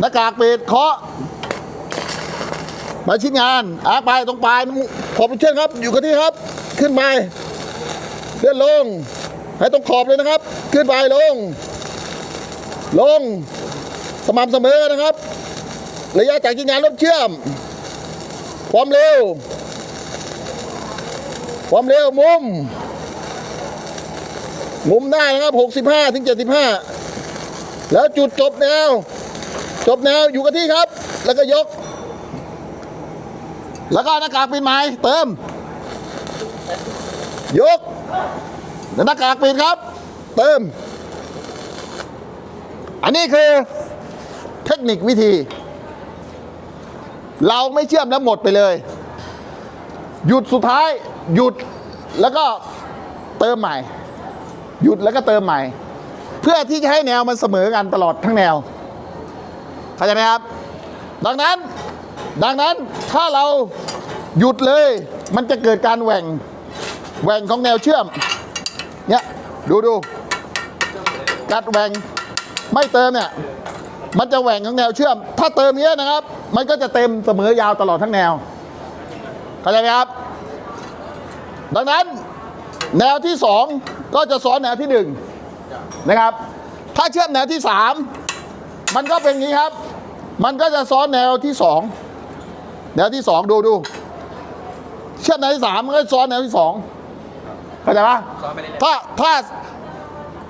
หน้ากากปิดเคาะมาชิ้นงานอาร์คไปตรงปลายขอบเชือกครับ อยู่กับที่ครับ ขึ้นไปเลื่อนลง ให้ตรงขอบเลยนะครับ ขึ้นไปลง ลง สม่ำเสมอนะครับ ระยะจากชิ้นงานรถเชื่อม ความเร็ว ความเร็วมุม มุมได้นะครับ 65ถึง75 แล้วจุดจบแนว จบแนวอยู่กับที่ครับ แล้วก็ยก แล้วก็หน้ากากปิดไม้เติม ยกแล้วหน้ากากปิดครับ เติม อันนี้คือเทคนิควิธี เราไม่เชื่อมแล้วหมดไปเลย หยุดสุดท้าย หยุดแล้วก็เติมใหม่ หยุดแล้วก็เติมใหม่ เพื่อที่จะให้แนวมันเสมอกันตลอดทั้งแนว เข้าใจไหมครับ ดังนั้น ดังนั้นถ้าเราหยุดเลย มันจะเกิดการแหว่ง แหว่งของแนวเชื่อม เนี่ย ดูดู กัดแหว่ง ไม่เติมเนี่ย มันจะแหว่งของแนวเชื่อม ถ้าเติมเนี้ยนะครับ มันก็จะเต็มเสมอยาวตลอดทั้งแนว เข้าใจไหมครับ ดังนั้นแนวที่สองก็จะซ้อนแนวที่หนึ่งนะครับ ถ้าเชื่อมแนวที่สา มมันก็เป็นอย่างนี้ครับ มันก็จะซ้อนแนวที่สองแนวที่สองดูดูเชื่อมแนวที่สามมันก็ซ้อนแนวที่สองเข้าใจปะซ้อนไปเรื่อยถ้าถ้า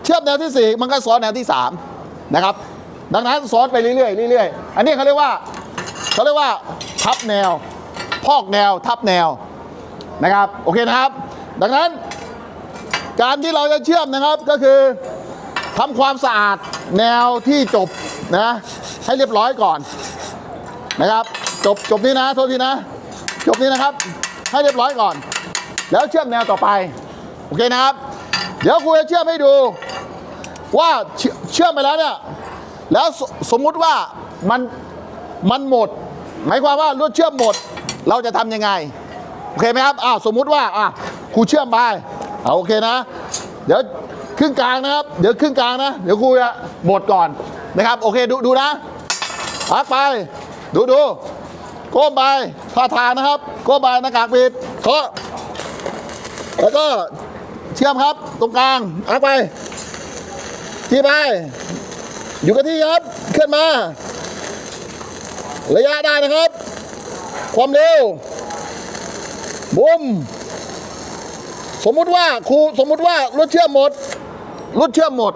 เชื่อมแนวที่สี่มันก็ซ้อนแนวที่สามนะครับ ดังนั้นซ้อนไปเรื่อยๆเรื่อยๆอันนี้เขาเรียกว่าเขาเรียกว่าทับแนว พอกแนวทับแนวนะครับ โอเคนะครับ ดังนั้นการที่เราจะเชื่อมนะครับก็คือ ทำความสะอาดแนวที่จบนะให้เรียบร้อยก่อนนะครับ จบจบนี้นะโทษทีนะ จบนี้นะครับ ให้เรียบร้อยก่อน แล้วเชื่อมแนวต่อไปโอเคนะครับ เดี๋ยวครูจะเชื่อมให้ดู ว่าเชื่อเชื่อมไปแล้วเนี่ยแล้วสสมมุติว่ามันมันหมด หมายความว่าลวดเชื่อมหมด เราจะทำยังไงโอเคไหมครับอ้าวสมมุติว่าอะครูเชื่อมไปเอาโอเคนะ เดี๋ยว ครึ่งกลางนะครับ เดี๋ยวครึ่งกลางนะ เดี๋ยวครูจะบดก่อนนะครับ โอเคดูดูนะพักไป ดูดูก้มไปท่าทางนะครับ ก้มไปหน้ากากปิดเคาะแล้วก็เชื่อมครับ ตรงกลางพักไป ที่ไป อยู่กับที่ครับขึ้นมา ระยะได้นะครับ ความเร็วบุมสมมุติว่าครูสมมุติว่ารถเชื่อมหมด รถเชื่อมหมด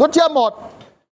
รถเชื่อมหมด